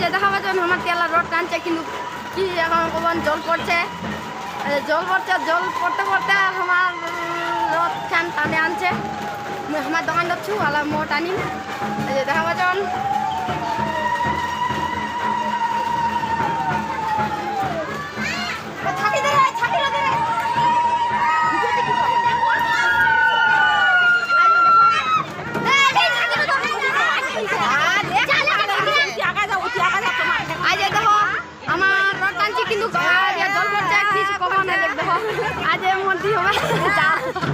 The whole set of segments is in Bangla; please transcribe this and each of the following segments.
যে দেখা পাচ্ছেন, আমার তেলা রড টানছে, কিন্তু কি এখন কখন জল পড়ছে। জল পড়ছে, জল পড়তে পড়তে আমার রড টান টানে আনছে। আমার দোকান যাচ্ছু আলা মো টানি যে দেখা পাচ্ছেন মন্ত্রী হবে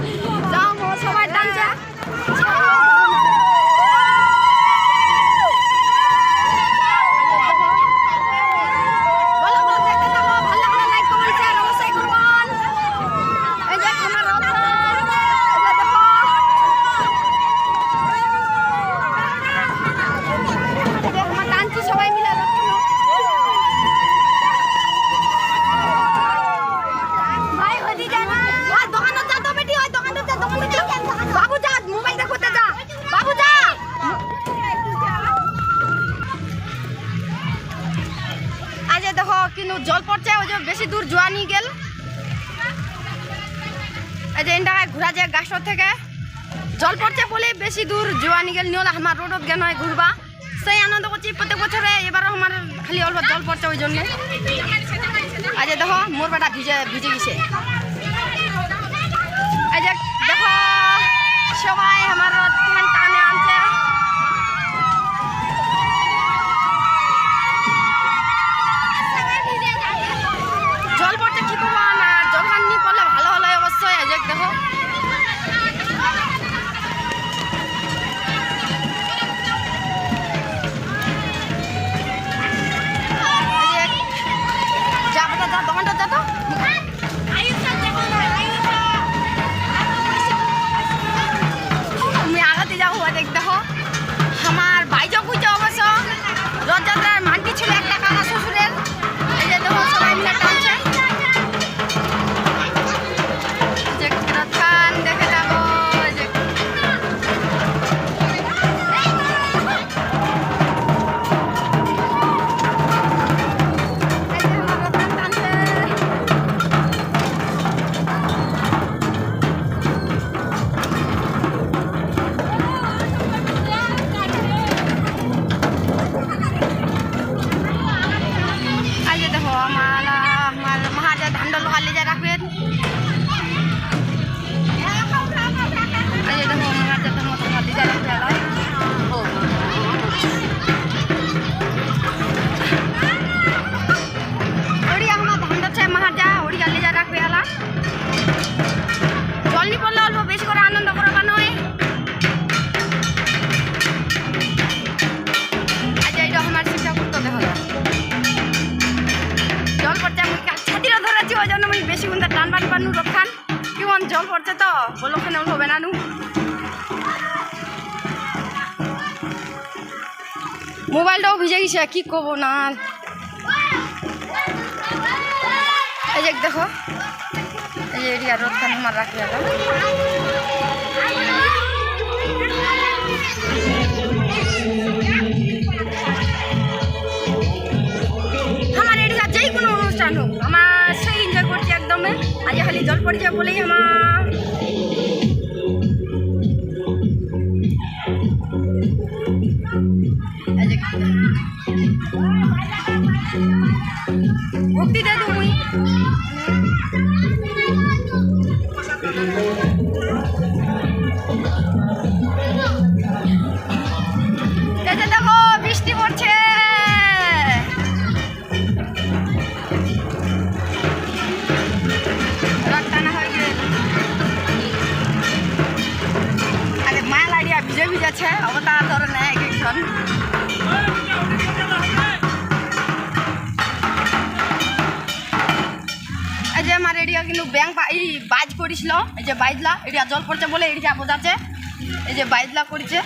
কিন্তু জল পড়ছে, ওই যে বেশি দূর জোয়া নিয়ে গেল। এই যে এনটাকে ঘোরা যায় গাছর থেকে। জল পড়ছে বলে বেশি দূর জোয়া নিয়ে গেল নিহলে আমার রোডত জ্ঞান হয় ঘুরবা। সেই আনন্দ করছি, প্রত্যেক বছরে এবারও আমার খালি অল্প জল পড়ছে ওই জন্য। আজ দেখো, মোর বেটা ভিজে ভিজে গেছে। যে দেখো, সবাই আমার বেশি গুণ টান বান পানু রক্ষান কেমন জল পড়ছে তো? বলো ওখানে হবে না নু? মোবাইলটাও ভিজে গেছে, কি কব না এই যে দেখো, এই এরিয়া রক্ষান আমার রাখি আজ পড়ে জল বলেই আমার ভক্তি দে তুমি ভিজেছে অবতার ধরে নেয় এক একজন। এই যে আমার এরিয়া কিন্তু ব্যাংক এই বাজ করিছিল, এই যে বাইজলা এরিয়া জল পড়ছে বলে এরিয়া বোঝাচ্ছে। এই যে বাইজলা করেছে।